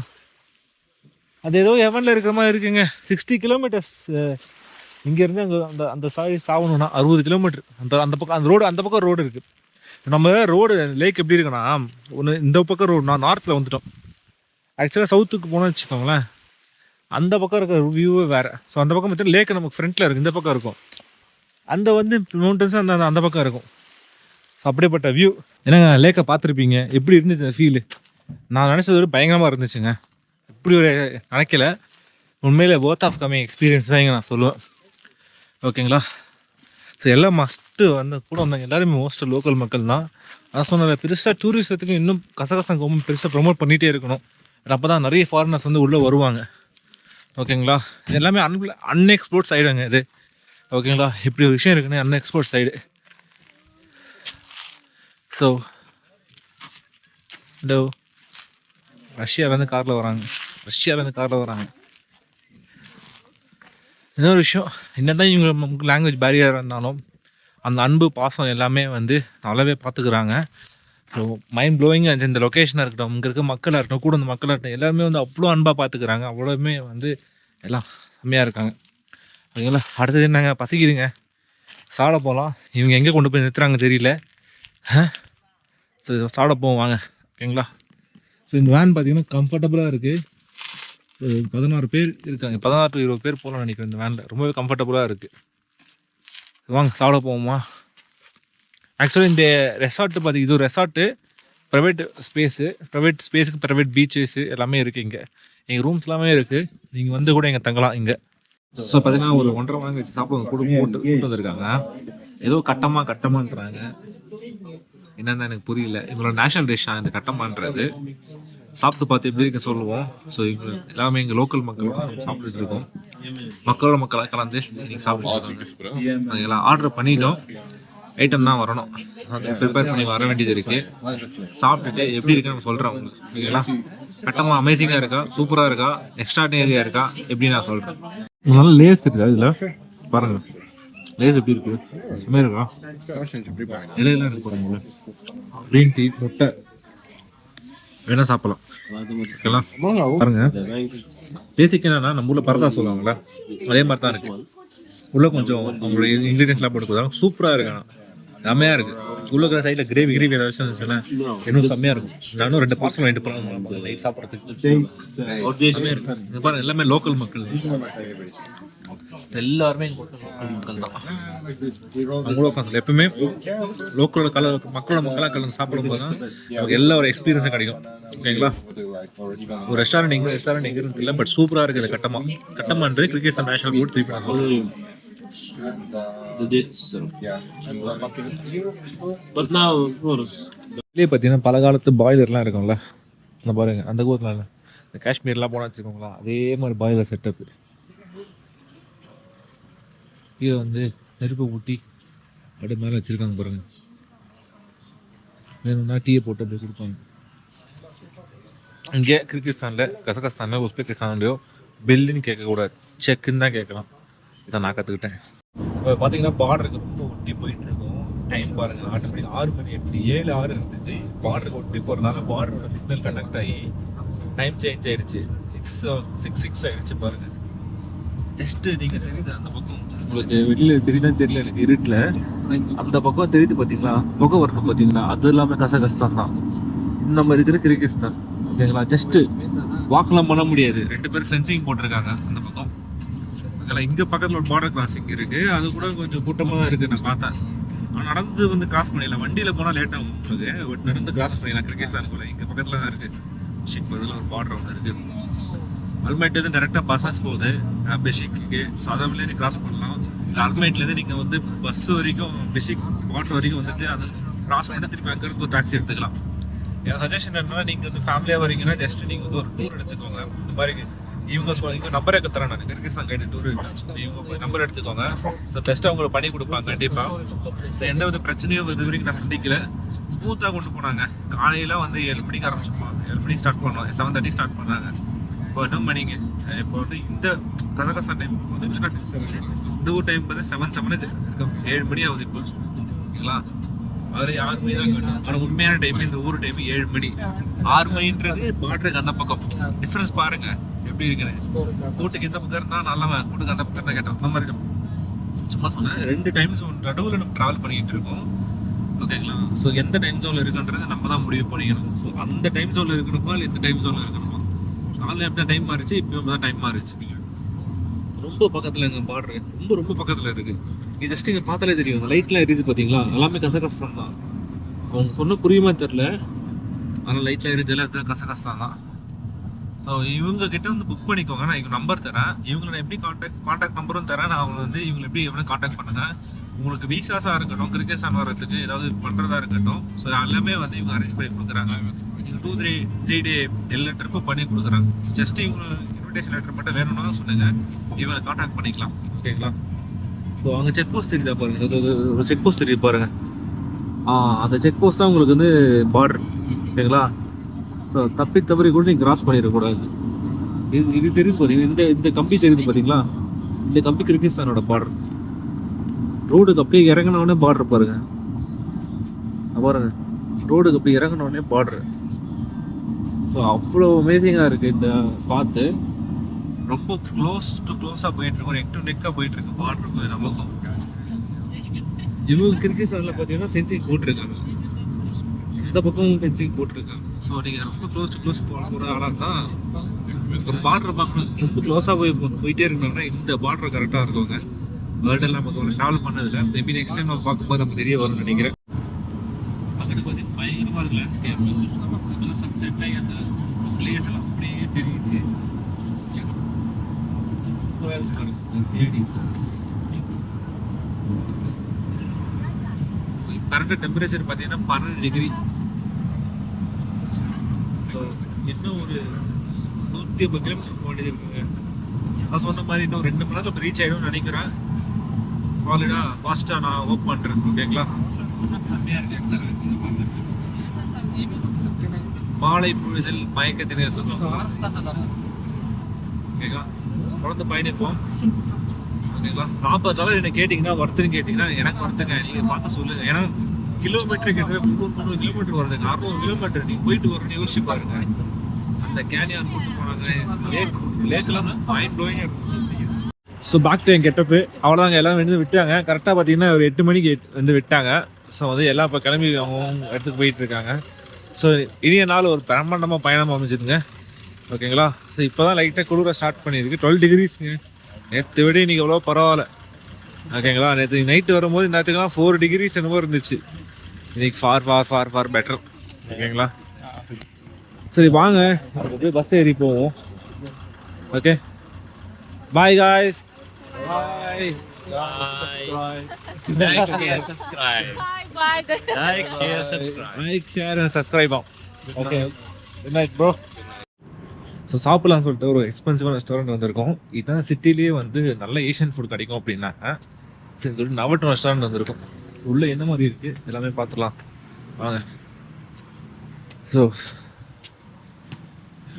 அது ஏதோ எவனில் இருக்கிற மாதிரி இருக்குங்க. சிக்ஸ்டி கிலோமீட்டர்ஸ் இங்கேருந்து அங்கே அந்த அந்த சாரி தாவணும்னா அறுபது கிலோமீட்டர் அந்த அந்த பக்கம் அந்த ரோடு அந்த பக்கம் ரோடு இருக்குது நம்ம ரோடு லேக் எப்படி இருக்குன்னா ஒன்று இந்த பக்கம் ரோடு நான் நார்த்தில் வந்துட்டோம். ஆக்சுவலாக சவுத்துக்கு போனோம்னு வச்சுக்கோங்களேன். அந்த பக்கம் இருக்கிற வியூவே வேறு. ஸோ அந்த பக்கம் மட்டும் லேக் நமக்கு ஃப்ரண்ட்டில் இருக்குது இந்த பக்கம் இருக்கும். அந்த வந்து மவுண்டன்ஸ் அந்த அந்த- பக்கம் இருக்கும். ஸோ அப்படிப்பட்ட வியூ என்னங்க லேக்கை பார்த்துருப்பீங்க? எப்படி இருந்துச்சு அந்த ஃபீலு நான் நினச்சது ஒரு பயங்கரமாக இருந்துச்சுங்க. இப்படி ஒரு நினைக்கல. உண்மையிலே போத் ஆஃப் கம்மிங் எக்ஸ்பீரியன்ஸ் தான் இங்க நான் சொல்லுவேன். ஓகேங்களா ஸோ எல்லாம் மஸ்ட்டு வந்து கூட வந்தாங்க எல்லாருமே மோஸ்ட்டு லோக்கல் மக்கள் தான். அதான் சொன்ன பெருசாக டூரிசத்துக்கு இன்னும் கசகசம் கவர்மெண்ட் பெருசாக ப்ரொமோட் பண்ணிகிட்டே இருக்கணும். அப்போ தான் நிறைய ஃபாரினர்ஸ் வந்து உள்ளே வருவாங்க. ஓகேங்களா? இது எல்லாமே அன் அன்எக்ஸ்போர்ட் சைடுங்க இது. ஓகேங்களா? இப்படி ஒரு விஷயம் இருக்குன்னு அன்எக்ஸ்போர்ட் சைடு ஸோ இந்த ரஷ்யாவிலேருந்து காரில் வராங்க. ரஷ்யாவிலேருந்து காரில் வராங்க. இன்னொரு விஷயம் என்ன தான் இவங்க லாங்குவேஜ் பேரியராக இருந்தாலும் அந்த அன்பு பாசம் எல்லாமே வந்து நல்லாவே பார்த்துக்கிறாங்க ஸோ மைண்ட் ப்ளோயிங்காக இருந்துச்சு. இந்த லொக்கேஷனாக இருக்கட்டும் இங்கே இருக்க மக்களாக இருக்கட்டும் கூட இந்த மக்களாக இருக்கட்டும் எல்லாருமே வந்து அவ்வளோ அன்பாக பார்த்துக்கிறாங்க அவ்வளோமே வந்து எல்லாம் செம்மையாக இருக்காங்க. ஓகேங்களா? அடுத்தது என்னங்க? பசிக்குதுங்க. சாப்பிட போகலாம் இவங்க எங்கே கொண்டு போய் நிறுத்துறாங்க தெரியல. சரி சாப்பிட போவோம் வாங்க. ஓகேங்களா? ஸோ இந்த வேன் பார்த்திங்கன்னா கம்ஃபர்டபுளாக இருக்குது பதினாறு பேர் இருக்காங்க. பதினாறு டு இருபது பேர் போகலாம்னு நினைக்கிறேன் இந்த வேனில் ரொம்பவே கம்ஃபர்டபுளாக இருக்குது வாங்க சாப்பிட போவோமா? ஆக்சுவலாக இந்த ரெசார்ட்டு பார்த்தி இது ஒரு ரெசார்ட்டு ப்ரைவேட் ஸ்பேஸு ப்ரைவேட் ஸ்பேஸுக்கு ப்ரைவேட் பீச்சஸ் எல்லாமே இருக்குது இங்கே. எங்கள் ரூம்ஸ் எல்லாமே இருக்குது நீங்கள் வந்து கூட இங்கே தங்கலாம் இங்கே. ஸோ பார்த்தீங்கன்னா ஒரு ஒன்றரை மணி வச்சு சாப்பிடுவாங்க கூட போட்டு கூட்டு வந்திருக்காங்க. ஏதோ கட்டமா கட்டமான்றாங்க. என்னன்னு எனக்கு புரியல. இவங்களோட நேஷனல் டிஷ்ஷா இந்த கட்டமான்றது. சாப்பிட்டு பார்த்து எப்படி இருக்க சொல்லுவோம். ஸோ இவங்க எல்லாமே எங்கள் லோக்கல் மக்கள் சாப்பிட்டுட்டு இருக்கோம். மக்களோட மக்களாக கலந்து இன்னைக்கு சாப்பிட்டு எல்லாம் ஆர்டர் பண்ணிட்டோம். ஐட்டம் தான் வரணும். ப்ரிப்பேர் பண்ணி வர வேண்டியது இருக்கு. சாப்பிட்டுட்டு எப்படி இருக்குன்னு நம்ம சொல்கிறேன் உங்களுக்கு. ஓகேங்களா கட்டமாக அமேசிங்காக இருக்கா? சூப்பராக இருக்கா? எக்ஸ்ட்ராடினரியாக இருக்கா? எப்படி நான் சொல்கிறேன் நல்ல லேஸ் இருக்கா இதில்? பாருங்க. லேஸ் எப்படி இருக்கு? செம்மையாக இருக்கா? இலையெல்லாம் இருக்கு பாருங்க க்ரீன் டீ முட்டை. வேணா சாப்பிடலாம். ஓகேலாம் பாருங்க. பேசிக் என்னன்னா நம்ம ஊர்ல பரதா சொல்லுவாங்கல்ல. அதே மாதிரி தான் இருக்கு. உள்ள கொஞ்சம் அவங்களுடைய இன்க்ரீடியன்ஸ்லாம் போட்டு சூப்பராக இருக்கு ஆனால் செம்மையா இருக்கு. உள்ள இருக்கிற சைடில் கிரேவி கிரேவி ஏதாவது இருந்துச்சுன்னா இன்னும் செம்மையா இருக்கும். நானும் ரெண்டு பார்சல் வாங்கிட்டு போகலாம் நைட் சாப்பிட்றதுக்கு. பாருங்க எல்லாமே லோக்கல் மக்கள். எல்லாருமே மக்கள் தான். அவங்களும் உட்காந்து எப்பவுமே லோக்கலோட கலர் மக்களோட மக்களாக கலந்து சாப்பிடும்போது தான் நமக்கு எல்லா ஒரு எக்ஸ்பீரியன்ஸும் கிடைக்கும். ஓகேங்களா? ஒரு ரெஸ்டாரண்ட் எங்க ரெஸ்டாரண்ட் எங்க இருக்கு இல்லை பட் சூப்பரா இருக்கு இந்த கட்டமா. கட்டமான்றது கிரிக்கெட் நேஷனல் போர்ட் திருப்பி
The dates. But now, of course,
இதுலேயே பார்த்தீங்கன்னா பல காலத்து பாய்லர்லாம் இருக்கும்ல. அந்த பாருங்க அந்த ஊரில் இல்லை. இந்த காஷ்மீர்லாம் போனால் வச்சுக்கோங்களா அதே மாதிரி பாய்லர் செட்டப்பு இது வந்து நெருப்பு ஊட்டி அப்படியே மேலே வச்சுருக்காங்க பாருங்க. வேணும்னா டீயை போட்டு அப்படியே கொடுப்பாங்க. இங்கே கிர்கிஸ்தானில் கசகஸ்தானில் உஸ்பெகிஸ்தான்லையோ பெல்லுன்னு கேட்கக்கூடாது. செக்குன்னு தான் கேட்கலாம். இதை நான் கற்றுக்கிட்டேன் இப்போ பார்த்தீங்கன்னா பார்டருக்கு ரொம்ப ஒட்டி போயிட்டு இருக்கும். டைம் பாருங்க ஆட்டோமேட்டிக் ஆறு மணி ஆயிடுச்சு. ஏழு ஆறு இருந்துச்சு. பார்டருக்கு ஒட்டி போகிறதுனால பார்டரோட சிக்னல் கனெக்ட் ஆகி டைம் சேஞ்ச் ஆயிடுச்சு. சிக்ஸ் சிக்ஸ் சிக்ஸ் ஆயிடுச்சு பாருங்க. ஜஸ்ட் நீங்கள் தெரியுது அந்த பக்கம். உங்களுக்கு வெளியில் தெரியுதான் தெரியல எனக்கு இருட்டில். அந்த பக்கம் தெரியுது பார்த்தீங்களா முகம் வரணும் பார்த்தீங்களா அது எல்லாமே கசகஸ்தான் தான். இந்த மாதிரி இருக்கிற கிர்கிஸ்தான். ஓகேங்களா? ஜஸ்ட்டு வாக்கெலாம் பண்ண முடியாது. ரெண்டு பேரும் ஃபென்சிங் போட்டிருக்காங்க. அந்த பக்கம் இங்கே இங்க பக்கத்துல ஒரு பார்டர் கிராசிங் இருக்கு. அது கூட கொஞ்சம் கூட்டமா தான் இருக்கு நான் பார்த்தேன். ஆனால் நடந்து வந்து கிராஸ் பண்ணிடலாம். வண்டியில போனா லேட் ஆகும் உங்களுக்கு. பட் நடந்து கிராஸ் பண்ணிடலாம் கிர்கிஸ்தான் கூட. இங்க பக்கத்துல தான் இருக்கு. ஷிக் பதில் ஒரு பார்டர் ஒன்று இருக்கு. அல்மைட் வந்து டேரெக்டாக பஸ்ஸஸ் போகுது. பெஷிக்கு ஸோ அதை நீ கிராஸ் பண்ணலாம். அல்மைட்லேருந்து நீங்கள் வந்து பஸ் வரைக்கும் பெஷிக் வாட்டர் வரைக்கும் வந்துட்டு அது கிராஸ் பண்ணிட்டு திருப்பி அங்கே இருந்து ஒரு டாக்ஸி எடுத்துக்கலாம். என் சஜஷன் என்னன்னா நீங்கள் வந்து ஃபேமிலியாக வரீங்கன்னா ஜஸ்ட் நீங்கள் வந்து ஒரு டூர் எடுத்துக்கோங்க. இந்த மாதிரி இவங்க சொல் இவங்க நம்பரே தரேன் நான் கிர்கிஸ்தான் கைடு டூர் ஸோ இவங்க நம்பர் எடுத்துக்கோங்க. ஸோ பெஸ்ட்டாக உங்களுக்கு பண்ணி கொடுப்பாங்க கண்டிப்பாக ஸோ எந்த வித பிரச்சனையும் இது வரைக்கும் நான் சந்திக்கல. ஸ்மூத்தாக கொண்டு போனாங்க. காலையில் வந்து ஏழு மணிக்கு ஆரம்பிச்சிருப்பாங்க. ஏழு மணிக்கு ஸ்டார்ட் பண்ணுவாங்க. செவன் தேர்ட்டி ஸ்டார்ட் பண்ணாங்க. இப்போ என்ன மணிங்க. இப்போ வந்து இந்த கசகசா டைம் வந்து என்ன இந்த ஊர் டைம் வந்து செவன் செவனுக்கு இருக்கும் ஏழு மணி ஆகுது இப்போ. ஓகேங்களா? அது ஆறு மணி தான் காட்டும். ஆனால் உண்மையான டைம் இந்த ஊர் டைம் ஏழு மணி. ஆறு மணின்றது மாட்டுக்கு அந்த பக்கம். டிஃப்ரென்ஸ் பாருங்க. எப்படி இருக்குன்னு. கூட்டுக்கு இந்த பக்கம் இருந்தால் நல்லவன் கூட்டுக்கு அந்த பக்கம் தான் கேட்டோம் அந்த மாதிரி இருக்கும். சும்மா சொன்னேன் ரெண்டு டைம்ஸ் நடுவில் நம்ம ட்ராவல் பண்ணிக்கிட்டு இருக்கோம். ஓகேங்களா ஸோ எந்த டைம் ஜோனில் இருக்குன்றது நம்ம தான் முடிவு பண்ணிக்கணும். ஸோ அந்த டைம் ஜோனில் இருக்கணுமா இல்லை இந்த டைம் ஜோனில் இருக்கணுமா? ஆன்லைன் எப்படி டைம் மாறிச்சு இப்போ தான் டைம் மாறிச்சு. ரொம்ப பக்கத்தில் எங்க பார்டர் ரொம்ப ரொம்ப பக்கத்தில் இருக்கு இது ஜஸ்ட் இங்கே பார்த்தாலே தெரியும் அந்த லைட்லாம் எரியுது பார்த்தீங்களா எல்லாமே கசகஸ்தான் தான் அவங்க சொன்ன புரியுமா தெரில ஆனால் லைட்லாம் எரிஞ்சல அது கசகஸ்தான் தான் ஸோ இவங்க கிட்ட வந்து புக் பண்ணிக்கோங்க நான் இவங்க நம்பர் தரேன் இவங்களை நான் எப்படி காண்டாக்ட் காண்டாக்ட் நம்பரும் தரேன் நான் அவங்க வந்து இவங்களை எப்படி எவ்வளோ காண்டாக்ட் பண்ணுங்கள் உங்களுக்கு விசாஸாக இருக்கட்டும் கிரிக்கெட் சான் வர்றதுக்கு ஏதாவது பண்ணுறதா இருக்கட்டும் ஸோ எல்லாமே வந்து இவங்க அரேஞ்ச் பண்ணி கொடுக்குறாங்க டூ த்ரீ த்ரீ டே எல்லா ட்ரிப்பும் பண்ணி கொடுக்குறாங்க ஜஸ்ட் இவங்க இன்விடேஷன் லெட்டர் மட்டும் வேணும்னா சொல்லுங்க. இவனை காண்டாக்ட் பண்ணிக்கலாம். ஓகேங்களா ஸோ அங்கே செக் போஸ்ட் தெரியுதா பாருங்க. ஒரு செக் போஸ்ட் தெரியுது பாருங்க. ஆ அந்த செக் போஸ்ட் தான் உங்களுக்கு வந்து பார்டர் ஓகேங்களா ஸோ தப்பி தவறி கூட நீங்கள் கிராஸ் பண்ணிடக்கூடாது. இது இது தெரியுது பார்த்தீங்க இந்த இந்த கம்பி தெரியுது பார்த்தீங்களா இந்த கம்பி கிர்கிஸ்தானோட பார்டர் ரோடுக்கு அப்படியே இறங்கினோடனே பார்டர் பாருங்க. பாருங்க. ரோடுக்கு அப்படி இறங்கினோடனே பார்டர் ஸோ அவ்வளோ அமேசிங்காக இருக்குது இந்த ஸ்பாத்து ரொம்ப க்ளோஸ் டு க்ளோஸாக போயிட்டு இருக்கோம். நெக் டு நெக்காக போயிட்டு இருக்கு பார்டர் நமக்கும். இவங்க கிர்கிஸ்தானில் பார்த்தீங்கன்னா ஃபென்சிங் போட்டிருக்காங்க. இந்த பக்கம் ஃபென்சிங் போட்டிருக்காங்க. ஸோ நீங்கள் ரொம்ப க்ளோஸ் டு க்ளோஸ் போகிற ஆளாக தான் ஒரு பார்டர் பார்க்கணும். ரொம்ப க்ளோஸாக போய் போயிட்டே இருக்கணும்னா இந்த பார்டர் கரெக்டாக இருக்குங்க. வேர்ல்டெல்லாம் நமக்கு ட்ராவல் பண்ணதில்ல மேபி நெக்ஸ்ட் டைம் நம்ம பார்க்கும்போது நமக்கு தெரிய வரும்னு நினைக்கிறேன். அங்கிட்டு பார்த்தீங்கன்னா பயங்கரமாக இருக்குது லேண்ட்ஸ்கேப் சன்செட் ஆகி அந்த பிளேஸ் எல்லாம் அப்படியே தெரியுது. கரெக்டாக டெம்பரேச்சர் பார்த்தீங்கன்னா பன்னெண்டு டிகிரி ஸோ இன்னும் ஒரு நூற்றி ஐம்பது கிலோமீட்டர் போக வேண்டியது இருக்குங்க. நான் சொன்ன மாதிரி இன்னும் ரெண்டு மணி நேரத்தில் ரீச் ஆகிடும்னு நினைக்கிறேன். சாலிடாக ஃபாஸ்ட்டாக நான் ஒர்க் பண்ணுறேன் ஓகேங்களா மாலை பொழுதில் மயக்கத்தினை சொல்லுவாங்க. ஓகேங்களா தொடர்ந்து பயணிப்போம். ஓகேங்களா நாற்பது டாலர் என்ன கேட்டிங்கன்னா ஒருத்தர் கேட்டிங்கன்னா எனக்கு ஒருத்தங்க நீங்கள் பார்த்து சொல்லுங்க. ஏன்னா கிலோமீட்டர் கிட்ட முந்நூறு முந்நூறு கிலோமீட்டர் வருது. அறுநூறு கிலோமீட்டர் நீங்கள் போயிட்டு வரணும்னு யோசிச்சு பாருங்க. அந்த கேனியான் கூட்டு போனாங்க. லேக் லேக்லாம் மைண்ட் ப்ளோயிங்காக இருந்துச்சு. ஸோ பேக் டு என் கெட்டப்பு அவ்வளோதாங்க எல்லாம் வந்து விட்டாங்க. கரெக்டாக பார்த்தீங்கன்னா ஒரு எட்டு மணிக்கு வந்து விட்டாங்க. ஸோ வந்து எல்லாம் இப்போ கிளம்பி அவங்க இடத்துக்கு போயிட்டு இருக்காங்க. ஸோ இனிய நாள் ஒரு பிரம்மாண்டமாக பயணம் அமைஞ்சிதுங்க ஓகேங்களா? ஸோ இப்போ தான் லைட்டாக குளிர ஸ்டார்ட் பண்ணியிருக்கு. டுவெல் டிகிரிஸ்ங்க நேற்று விட இன்னைக்கு எவ்வளோ பரவாயில்ல. ஓகேங்களா? நேற்று நைட்டு வரும்போது இந்த நேரத்துக்குலாம் ஃபோர் டிகிரிஸ் என்னமோ இருந்துச்சு. இன்னைக்கு far far far far better ஓகேங்களா? சரி வாங்க. போய் பஸ் ஏறி போவோம். Okay? Bye guys bye
Like, share, subscribe.
Bye bye.
Like, share, subscribe.
Like share and subscribe okay good night bro so சாப்பிடலாம்னு சொல்லிட்டு ஒரு எக்ஸ்பென்சிவான ரெஸ்டாரண்ட் வந்திருக்கோம். இதுதான் சிட்டிலேயே வந்து நல்ல ஏஷியன் ஃபுட் கிடைக்கும் அப்படின்னாங்க. சரி சொல்லிட்டு நவட்டம் ரெஸ்டாரண்ட் வந்திருக்கோம். ஸோ உள்ளே என்ன மாதிரி இருக்குது எல்லாமே பார்த்துடலாம். வாங்க. ஸோ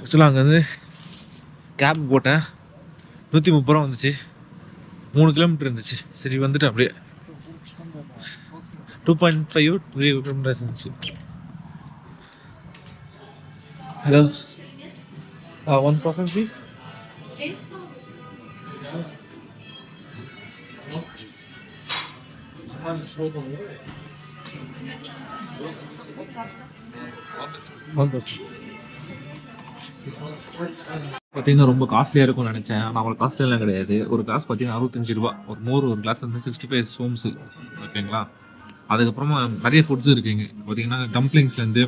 ஆக்சுவலாக அங்கே வந்து கேப் போட்டேன். நூற்றி முப்பது ரூபா வந்துச்சு. மூணு கிலோமீட்டர் இருந்துச்சு. சரி வந்துட்டு அப்படியே. Two point five three kilometres இருந்துச்சு. Hello one percent please one person. பார்த்தீங்கன்னா ரொம்ப காஸ்ட்லியாக இருக்கும்னு நினச்சேன். ஆனால் அவ்வளோ காஸ்ட்லியெல்லாம் கிடையாது. ஒரு கிளாஸ் பார்த்தீங்கன்னா அறுபத்தஞ்சு ரூபா. ஒரு மோர் ஒரு கிளாஸ் வந்து சிக்ஸ்டி ஃபைவ் சோம்ஸு ஓகேங்களா அதுக்கப்புறமா நிறைய ஃபுட்ஸ் இருக்குங்க பார்த்தீங்கன்னா டம்ப்ளிங்ஸ்லேருந்து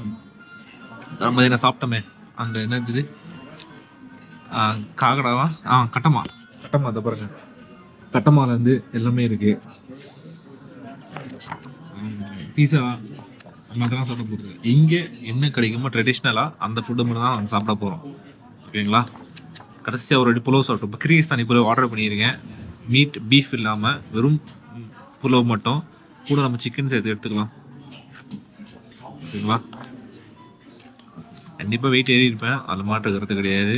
நம்ம என்ன சாப்பிட்டோமே அந்த என்ன இருந்தது காகடாவா? ஆ கட்டமா. கட்டமா அதை பாருங்க. கட்டமாலேருந்து எல்லாமே இருக்கு. பீஸா தான் சாப்பிட போகிறது இங்கே என்ன கிடைக்குமோ ட்ரெடிஷ்னலாக அந்த ஃபுட்டு மட்டும் தான் நம்ம சாப்பிட போகிறோம் ஓகேங்களா? கடைசியாக ஒரு ரெண்டு புலவு சாப்பிட்டோம். இப்போ கிரிகிஸ்தானி புலவு ஆர்டர் பண்ணியிருக்கேன். மீட் பீஃப் இல்லாமல் வெறும் புலவு மட்டும். கூட நம்ம சிக்கன் சேர்த்து எடுத்துக்கலாம். ஓகேங்களா? கண்டிப்பாக வெயிட் ஏறி இருப்பேன் அதில் மாற்றுக்கிறது கிடையாது.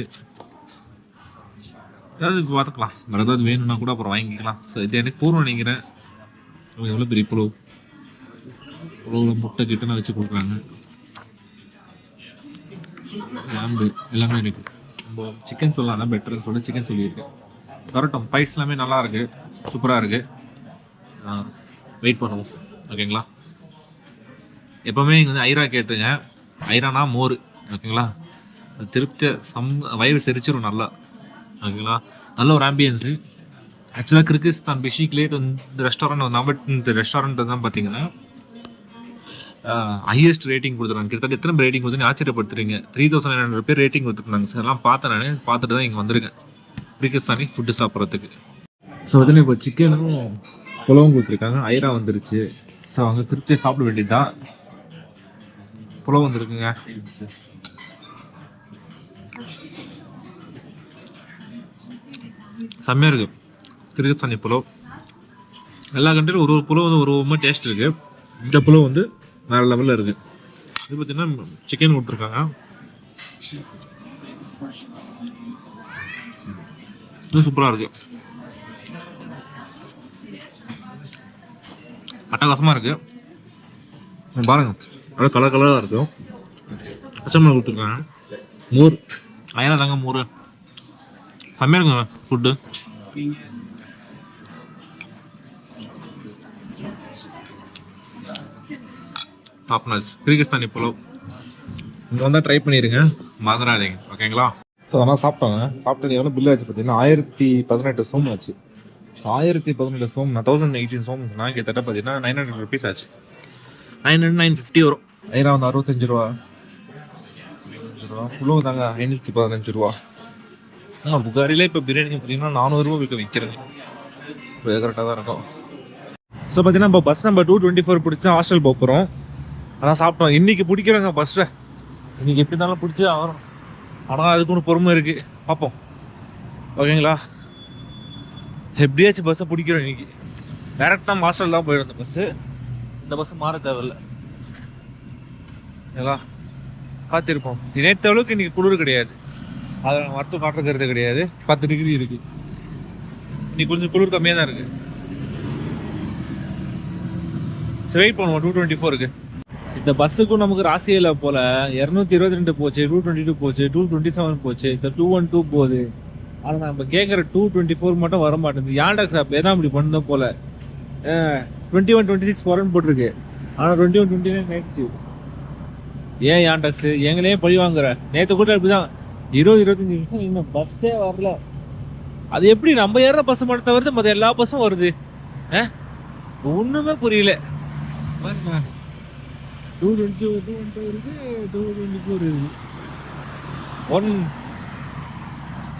ஏதாவது இப்போ பார்த்துக்கலாம். வேறு ஏதாவது வேணும்னா கூட அப்புறம் வாங்கிக்கலாம். ஸோ இது எனக்கு பூர்வம் நினைக்கிறேன். எவ்வளோ பெரிய புலவு புலவுல முட்டை கிட்டன வச்சு கொடுக்குறாங்க. லேம்பு எல்லாமே இருக்குது நம்ம சிக்கன் சொல்லலாம் பெட்டர்னு சொல்லி சிக்கன் சொல்லியிருக்கேன். கரெக்டும் ப்ரைஸ் எல்லாமே நல்லா இருக்கு. சூப்பராக இருக்கு. வெயிட் பண்ணுவோம். ஓகேங்களா எப்போவுமே இங்கே வந்து ஐரா கேட்டுங்க. ஐரானா மோர். ஓகேங்களா அது திருப்தி சம் வயிறு செரிச்சிடும் நல்லா. ஓகேங்களா நல்ல ஒரு ஆம்பியன்ஸு ஆக்சுவலாக கிர்கிஸ்தான் பிஷிக்லே இந்த ரெஸ்டாரண்ட் நவட் இந்த ரெஸ்டாரண்ட் தான் பார்த்தீங்கன்னா ஹையஸ்ட் ரேட்டிங் கொடுத்துருக்காங்க. கிட்டத்தட்ட எத்தனை ரேட்டிங் கொடுத்து ஆச்சரியப்படுத்துறீங்க. த்ரீ தௌசண்ட் நைன் ஹண்ட்ரட் பேர் ரேட்டிங் கொடுத்துருந்தாங்க. சார் எல்லாம் பார்த்தேன் நான். பார்த்துட்டு தான் இங்கே வந்திருக்கேன். கிர்கிஸ்தானி ஃபுட்டு சாப்பிட்றதுக்கு. ஸோ அதில் இப்போ சிக்கனும் புலவும் கொடுத்துருக்காங்க. ஐரா வந்துருச்சு. ஸோ அவங்க திருப்தியாக சாப்பிட வேண்டியதுதான். புலவு வந்துருக்குங்க. செம்மையாக இருக்குது கிர்கிஸ்தானி புலோ. எல்லா கண்ட்ரிலும் ஒரு ஒரு புலோ வந்து ஒரு ஒவ்வொரு டேஸ்ட் இருக்குது இந்த புலோ வந்து வேறு லெவலில் இருக்குது இது பார்த்தீங்கன்னா சிக்கன் கொடுத்துருக்காங்க. இது சூப்பராக இருக்குது அட்டகாசமாக இருக்குது பாருங்க. நல்லா கலர் கலராக இருக்கும் பச்சை மிளகா கொடுத்துருக்காங்க. மோர். அயனா தாங்க மோர். செம்மையாக இருக்குங்க food top notch Kyrgyzstani pulao இங்கே வந்தால் ட்ரை பண்ணிடுங்க மறந்துடாதீங்க. ஓகேங்களா ஸோ அதெல்லாம் சாப்பிட்டாங்க சாப்பிட்டது எவ்வளோ பில் ஆச்சு பார்த்தீங்கன்னா? ஆயிரத்தி பதினெட்டு சோம் ஆச்சு. ஸோ ஆயிரத்தி பதினெட்டு சோம் நான் தௌசண்ட் எயிட்டீன் சோம் நான் கிட்டத்தட்ட பார்த்தீங்கன்னா நைன் ஹண்ட்ரட் ருபீஸ் ஆச்சு. நைன் ஹண்ட்ரட் நைன் ஃபிஃப்டி வரும். ஐரா வந்து அறுபத்தஞ்சு ரூபா. ரூபா. புலவு தாங்க ஐநூற்றி பதினஞ்சு ரூபா. ஆனால் புகாரிலே இப்போ பிரியாணி பார்த்தீங்கன்னா நானூறுரூவா விற்க விற்கிறேங்க இப்போ கரெக்டாக தான் இருக்கும். ஸோ பார்த்தீங்கன்னா இப்போ bus number two twenty four பிடிச்சி ஹாஸ்டல் போகிறோம் அதான் சாப்பிட்டோம். இன்றைக்கி பிடிக்கிறோங்க பஸ்ஸை இன்றைக்கி எப்படி இருந்தாலும் பிடிச்சி ஆகிறோம் ஆனால் அதுக்கு ஒன்று பொறுமை இருக்குது பார்ப்போம் ஓகேங்களா? எப்படியாச்சும் பஸ்ஸை பிடிக்கிறோம் இன்றைக்கி டேரெக்டாக ஹாஸ்டல் தான் போயிடும் அந்த பஸ்ஸு இந்த பஸ்ஸு மாற தேவையில்லை. ஏங்களா? காத்திருப்போம். நினைத்த அளவுக்கு குளிர் கிடையாது. அதை நான் மருத்துவ காட்டுறது கிடையாது. பத்து டிகிரி இருக்கு. இன்னைக்கு கொஞ்சம் குளிர் கம்மியாக தான் இருக்கு. சரி வெயிட் பண்ணுவோம். டூ டுவெண்ட்டி ஃபோருக்கு இந்த பஸ்ஸுக்கும் நமக்கு ராசியில் போல். இரநூத்தி இருபத்தி ரெண்டு போச்சு டூ டுவெண்ட்டி டூ போச்சு டூ டுவெண்ட்டி செவன் போச்சு. இந்த டூ ஒன் டூ போகுது. ஆனால் நம்ம கேட்குற டூ டுவெண்ட்டி ஃபோர் மட்டும் வர மாட்டேங்குது. யாண்டாக்ஸ் ஆப் எதான் இப்படி பண்ண போல். டுவெண்ட்டி ஒன் டுவெண்ட்டி சிக்ஸ் போகிறேன்னு போட்டிருக்கு. ஆனால் டுவெண்ட்டி ஒன் டுவெண்ட்டி நைன் ஆயிடுச்சு. ஏன் யாண்டாக்ஸ் எங்களையே பழி வாங்குற. நேற்று கூட இப்படிதான். இருபது இருபத்தஞ்சு நிமிஷம் இன்னும் பஸ்ஸே வரல. அது எப்படி நம்ம ஏற பஸ் மட்டும் தவிர்த்து மற்ற எல்லா பஸ்ஸும் வருது. ஒன்றுமே புரியல. Two twenty two one two இருக்கு டூ டுவெண்ட்டி ஃபோர் இருக்கு ஒன்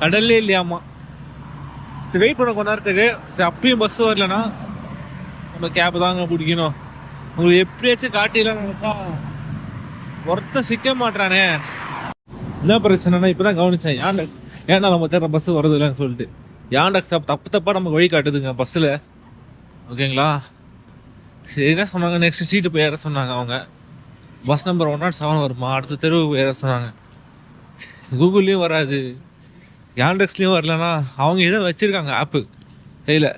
கடல்லே இல்லையாமா? சரி வெயிட் பண்ண கொஞ்ச நேரத்துக்கு. சரி அப்பயும் பஸ் வரலனா நம்ம கேப் தாங்க பிடிக்கணும். உங்களுக்கு எப்படியாச்சும் காட்டிலாம் நினைச்சா ஒருத்தன் சிக்க மாட்டானே என்ன பிரச்சனைனா இப்பதான் கவனிச்சேன் யாண்டக்ஸ் ஏன்னா நம்ம தேர்ற பஸ் வருது இல்லைன்னு சொல்லிட்டு. யாண்டக்ஸ் ஆப் தப்பு தப்பாக நமக்கு வழி காட்டுதுங்க பஸ்ஸில் ஓகேங்களா சரி என்ன சொன்னாங்க? நெக்ஸ்ட் சீட்டு போய் ஏற சொன்னாங்க அவங்க. Bus number one not seven வருமா? அடுத்த தெருவு ஏற சொன்னாங்க. கூகுள்லேயும் வராது. யாண்டெக்ஸ்லேயும் வரலன்னா அவங்க இடம் வச்சுருக்காங்க ஆப்பு கையில்.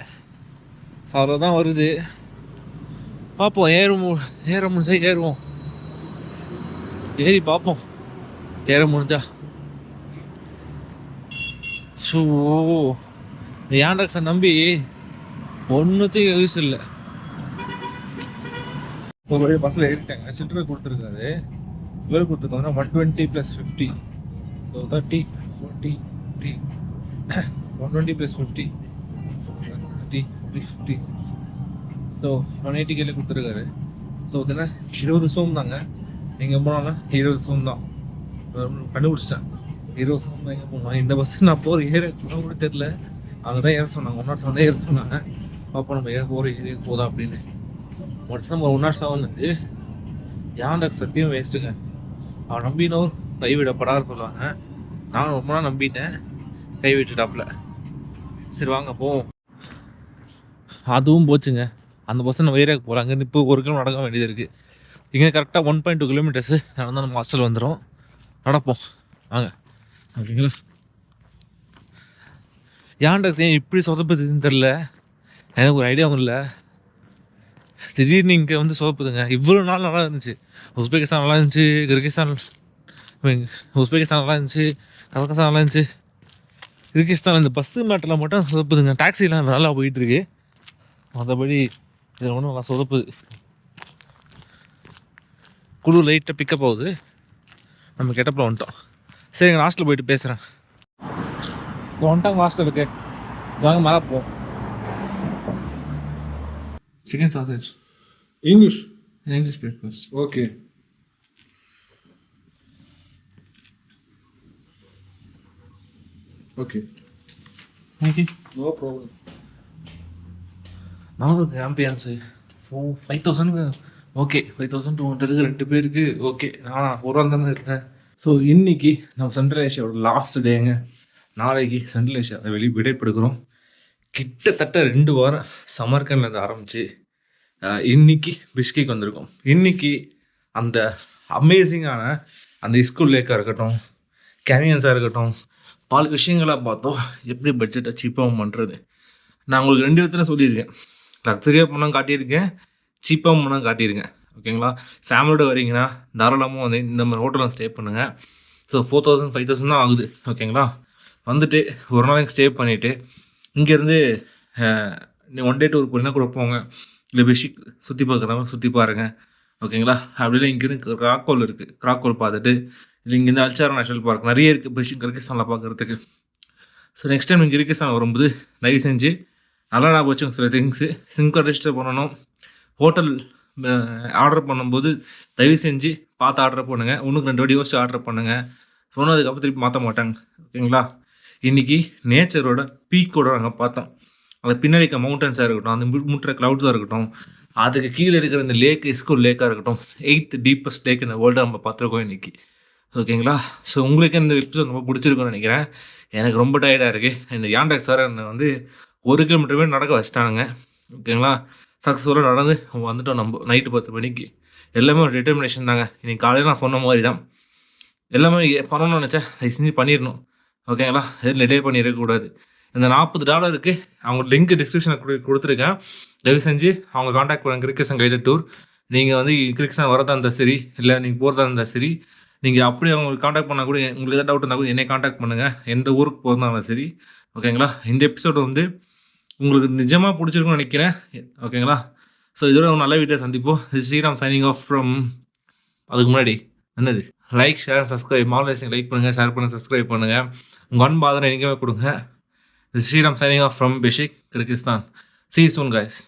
ஸோ அதில் தான் வருது. பார்ப்போம் ஏறும் ஏற முடிஞ்சா ஏறுவோம். ஏறி பார்ப்போம். ஏற முடிஞ்சா. ஸோ இந்த யாண்டக்ஸை நம்பி ஒன்றுத்தையும் யூஸ் இல்லை. ஒரு வழி பஸ்ஸில் ஏறிட்டாங்க. சில்லறை கொடுத்துருக்காரு. இவர் கொடுத்துருக்காங்கன்னா one twenty plus fifty so thirty forty fifty one twenty plus fifty thirty fifty so one eighty கேல கொடுத்துருக்காரு. ஸோ இதுனா இருபது சோம் தாங்க. நீங்கள் போனாலும் இருபது சோம் தான். கண்டுபிடிச்சிட்டேன். ஹீரோ சோம் எங்கே இந்த பஸ் நான் போகிற ஏற கூட தெரில அங்கே தான் ஏற சொன்னாங்க. ஒன்னார் வந்து ஏற சொன்னாங்க. பார்ப்போம் நம்ம ஏற போகிற ஏரியா போதா அப்படின்னு. மட்டும் நம்ம நாட் செவன் வந்து யாண்டக் சத்தியம் வேஸ்ட்டுங்க? அவன் நம்பினோர் கைவிடப்படாத சொல்லுவாங்க. நானும் ரொம்ப நாள் நம்பிட்டேன். கைவிட்டுட்டாப்புல. சரி வாங்க போவோம். அதுவும் போச்சுங்க. அந்த பஸ் நம்ம ஏரியாவுக்கு போகிறாங்க அங்கேருந்து இப்போ ஒரு கிலோ நடக்க வேண்டியது இருக்குது இங்கே கரெக்டாக ஒன் பாயிண்ட் டூ கிலோமீட்டர்ஸு நடந்தால் நம்ம ஹாஸ்டல் வந்துடும் நடப்போம். வாங்க. ஓகேங்களா ஏன்டா ஏன் இப்படி சொதப்புதுன்னு தெரில எனக்கு ஒரு ஐடியாவும் இல்லை திடீர்னு இங்கே வந்து சொதப்புதுங்க. இவ்வளோ நாள் நல்லா இருந்துச்சு. உஸ்பெகிஸ்தான் நல்லா இருந்துச்சு கிர்கிஸ்தான் உஸ்பெகிஸ்தான் நல்லா இருந்துச்சு கசகஸ்தான் நல்லா இருந்துச்சு. கிர்கிஸ்தான் இந்த பஸ்ஸு மேட்டில் மட்டும் சொதப்புதுங்க. டாக்ஸிலாம் நல்லா போயிட்டுருக்கு. மற்றபடி இதில் ஒன்றும் நல்லா சொதப்புது. குழு லைட்டாக பிக்கப் ஆகுது. நம்ம கெட்டப்பில் வந்துட்டோம். சரிங்க ஹாஸ்டல் போயிட்டு பேசுகிறேன் வந்துட்டாங்க ஹாஸ்டலுக்கு வாங்க மேலே போவோம். Chicken sausage
English.
English breakfast
Okay. Okay.
Thank you
No problem.
நானும் ambience four five thousand okay five thousand two ஹண்ட்ரடுக்கு ரெண்டு பேருக்கு. ஓகே நான் ஒரு தானே இருக்கேன். ஸோ இன்னைக்கு நம்ம சென்ட்ரல் ஏஷியாவோட லாஸ்ட் டேங்க நாளைக்கு சென்ட்ரல் ஏஷியாவை வெளி விடைப்படுகிறோம் கிட்டத்தட்ட ரெண்டு வாரம் சமர்கண்ட்லேருந்து ஆரம்பிச்சு ஆஹ், இன்னைக்கு பிஷ்கிக்கு வந்திருக்கோம். இன்னைக்கு அந்த அமேசிங்கான அந்த ஸ்கூல் லேக்காக இருக்கட்டும் கேனியன்ஸாக இருக்கட்டும் பல விஷயங்களாக பார்த்தோம். எப்படி பட்ஜெட்டை சீப்பாகவும் பண்ணுறது நான் உங்களுக்கு ரெண்டு விதத்தில் சொல்லியிருக்கேன். லக்ஸரியாக பண்ணால் காட்டியிருக்கேன். சீப்பாக பணம் காட்டிடுங்க ஓகேங்களா? ஃபேமிலியோட வரீங்கன்னா தாராளமாக வந்து இந்த மாதிரி ஹோட்டலில் ஸ்டே பண்ணுங்கள் so four thousand five thousand தான் ஆகுது. ஓகேங்களா? வந்துட்டு ஒரு நாளைக்கு ஸ்டே பண்ணிவிட்டு இங்கேருந்து நீ ஒன் டே டூர் போனீங்கன்னா கூட போங்க. இல்லை பெஷிக் சுற்றி பார்க்குறவங்க சுற்றி பாருங்கள் ஓகேங்களா? அப்படி இல்லை இங்கேருந்து கிராக்கோல் இருக்குது கிராக்கோல் பார்த்துட்டு இல்லை இங்கேருந்து அல்சாரா நேஷனல் பார்க் நிறைய இருக்குது பெஷிக் கிர்கிஸ்தானில் பார்க்குறதுக்கு. ஸோ நெக்ஸ்ட் டைம் இங்கே கிர்கிஸ்தான் வரும்போது தயவு செஞ்சு நல்லா ஞாபகம் வச்சுக்கோங்க சில திங்ஸு சிம் கார்டு ரெஜிஸ்டர் பண்ணணும். ஹோட்டல் ஆர்டர் பண்ணும்போது தயவு செஞ்சு பார்த்து ஆர்டர் பண்ணுங்கள் ஒன்றுக்கு ரெண்டு வாட்டி யோசிச்சு ஆர்டர் பண்ணுங்கள் சொன்னதுக்கப்புறம் திருப்பி மாற்ற மாட்டாங்க. ஓகேங்களா இன்றைக்கி நேச்சரோட பீக்கோட நாங்கள் பார்த்தோம். அது பின்னாடி இருக்க மவுண்டன்ஸாக இருக்கட்டும் அந்த முட்டுற க்ளவுட்ஸாக இருக்கட்டும் அதுக்கு கீழே இருக்கிற இந்த லேக் இஸ்கோ லேக்காக இருக்கட்டும் எயித் டீப்பஸ்ட் லேக் இந்த வேர்ல்டு நம்ம பார்த்துருக்கோம் இன்றைக்கி ஓகேங்களா ஸோ உங்களுக்கு இந்த எபிசோட் ரொம்ப பிடிச்சிருக்குன்னு நினைக்கிறேன். எனக்கு ரொம்ப டயர்டாக இருக்குது இந்த யாண்டாக் சார் என்னை வந்து ஒரு கிலோமீட்டர் மேலே நடக்க வச்சிட்டானுங்க. ஓகேங்களா சக்ஸஸ்ஃபுல்லாக நடந்து வந்துட்டோம் நம்ம நைட்டு பத்து மணிக்கு. எல்லாமே ஒரு டிட்டர்மினேஷன் தாங்க. இன்றைக்கி காலையில் நான் சொன்ன மாதிரி தான் எல்லாமே பண்ணணும்னு நினச்சேன். தயவு செஞ்சு பண்ணிடணும் ஓகேங்களா எதுவும் டிலே பண்ணிடக்கூடாது இந்த நாற்பது டாலருக்கு அவங்க லிங்க் டிஸ்கிரிப்ஷனில் கொடு கொடுத்துருக்கேன். தயவு செஞ்சு அவங்க காண்டாக்ட் பண்ணுங்க. கிரிக்கெஷன் கைடட் டூர் நீங்கள் வந்து கிரிக்கெஷன் வரதா இருந்தால் சரி இல்லை நீங்கள் போகிறதா இருந்தால் சரி நீங்கள் அப்படி அவங்களுக்கு காண்டாக்ட் பண்ணால் கூட உங்களுக்கு எதாவது டவுட் இருந்தால் கூட என்னை காண்டாக்ட் பண்ணுங்கள் எந்த ஊருக்கு போகிறதாலும் சரி. ஓகேங்களா இந்த எபிசோடு வந்து உங்களுக்கு நிஜமாக பிடிச்சிருக்கும்னு நினைக்கிறேன். ஓகேங்களா ஸோ இதோட ஒரு நல்ல வீட்டை சந்திப்போம். இது ஸ்ரீராம் சைனிங் ஆஃப் ஃப்ரம் அதுக்கு முன்னாடி. என்னது? லைக் ஷேர் சப்ஸ்கிரைப் மாவலேஷன் லைக் பண்ணுங்கள் ஷேர் பண்ணுங்கள் சப்ஸ்கிரைப் பண்ணுங்கள் உங்கள் அன்பாதனை எங்கேயுமே கொடுங்க. இது Sriram signing off from Bishkek Kyrgyzstan see soon guys